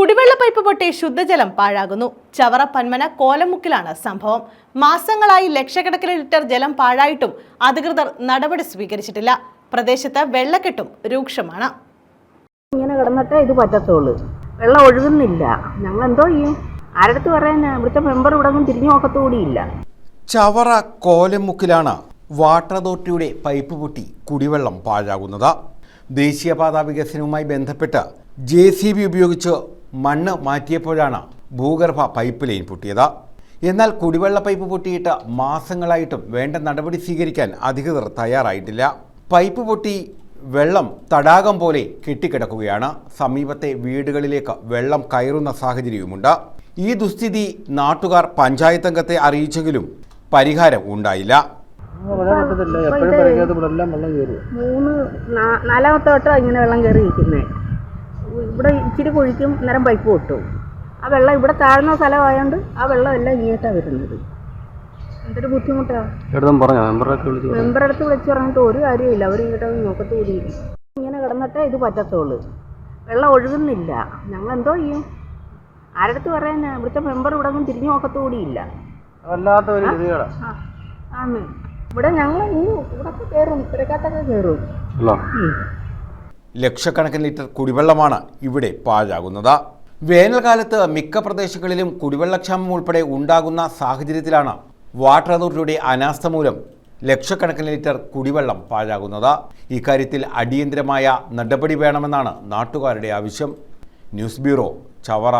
കുടിവെള്ള പൈപ്പ് പൊട്ടി ശുദ്ധജലം പാഴാകുന്നു. ചവറ പന്മന കോലമുക്കിലാണ് സംഭവം. മാസങ്ങളായി ലക്ഷക്കണക്കിന് ലിറ്റർ ജലം പാഴായിട്ടും അധികൃതർ നടപടി സ്വീകരിച്ചിട്ടില്ല. പ്രദേശത്ത് വെള്ളക്കെട്ടും രൂക്ഷമാണ്. ഇങ്ങനെ കിടന്നിട്ടേ ഇത് പറ്റത്തുള്ളൂ. വെള്ളം ഒഴുകുന്നില്ല. ഞങ്ങൾ എന്തോ ചെയ്യും ആരടുത്ത് പറയാനാ? ഇവിടുത്തെ മെമ്പർ ഇവിടെ ഒന്നും തിരിഞ്ഞു നോക്കത്തുകൂടിയില്ല. ചവറ കോലമുക്കിലാണ് വാട്ടർ അതോറിറ്റിയുടെ പൈപ്പ് പൊട്ടി കുടിവെള്ളം പാഴാകുന്നത്. ദേശീയപാത വികസനവുമായി ബന്ധപ്പെട്ട് ജെ സി ബി ഉപയോഗിച്ച് മണ്ണ് മാറ്റിയപ്പോഴാണ് ഭൂഗർഭ പൈപ്പ് ലൈൻ പൊട്ടിയത്. എന്നാൽ കുടിവെള്ള പൈപ്പ് പൊട്ടിയിട്ട് മാസങ്ങളായിട്ടും വേണ്ട നടപടി സ്വീകരിക്കാൻ അധികൃതർ തയ്യാറായിട്ടില്ല. പൈപ്പ് പൊട്ടി വെള്ളം തടാകം പോലെ കെട്ടിക്കിടക്കുകയാണ്. സമീപത്തെ വീടുകളിലേക്ക് വെള്ളം കയറുന്ന സാഹചര്യവുമുണ്ട്. ഈ ദുസ്ഥിതി നാട്ടുകാർ പഞ്ചായത്ത് അംഗത്തെ അറിയിച്ചെങ്കിലും പരിഹാരം ഉണ്ടായില്ല. മൂന്ന് നാലാമത്തെ വട്ടം ഇങ്ങനെ വെള്ളം കയറി ഇരിക്കുന്നത് ഇവിടെ ഇച്ചിരി കുഴിക്കും നേരം പൈപ്പ് പൊട്ടും ആ വെള്ളം ഇവിടെ താഴ്ന്ന സ്ഥലമായതുകൊണ്ട് ആ വെള്ളം എല്ലാം ഇങ്ങോട്ടാണ് വരുന്നത്. എന്തൊരു ബുദ്ധിമുട്ടാണ് പറഞ്ഞോ മെമ്പറെ അടുത്ത് വിളിച്ച് പറഞ്ഞിട്ട് ഒരു കാര്യമില്ല അവർ ഇങ്ങോട്ട് നോക്കത്ത് കൂടിയില്ല ഇങ്ങനെ കിടന്നിട്ടേ ഇത് പറ്റത്തുള്ളൂ. വെള്ളം ഒഴുകുന്നില്ല. ഞങ്ങൾ എന്തോ ചെയ്യും? ആരടുത്ത് പറയാനാ? ഇവിടുത്തെ മെമ്പർ ഇവിടെ ഒന്നും തിരിഞ്ഞു നോക്കത്ത് കൂടിയില്ല ആണ്. ഇവിടെ ഞങ്ങൾ ഇവിടെ കയറും ഇത്രക്കാത്തൊക്കെ കയറും ലക്ഷക്കണക്കിന് ലിറ്റർ കുടിവെള്ളമാണ് ഇവിടെ പാഴാകുന്നത്. വേനൽക്കാലത്ത് മിക്ക പ്രദേശങ്ങളിലും കുടിവെള്ളക്ഷാമം ഉൾപ്പെടെ ഉണ്ടാകുന്ന സാഹചര്യത്തിലാണ് വാട്ടർ അതോറിറ്റിയുടെ അനാസ്ഥ മൂലം ലക്ഷക്കണക്കിന് ലിറ്റർ കുടിവെള്ളം പാഴാകുന്നത്. ഇക്കാര്യത്തിൽ അടിയന്തരമായ നടപടി വേണമെന്നാണ് നാട്ടുകാരുടെ ആവശ്യം. News bureau Chavara.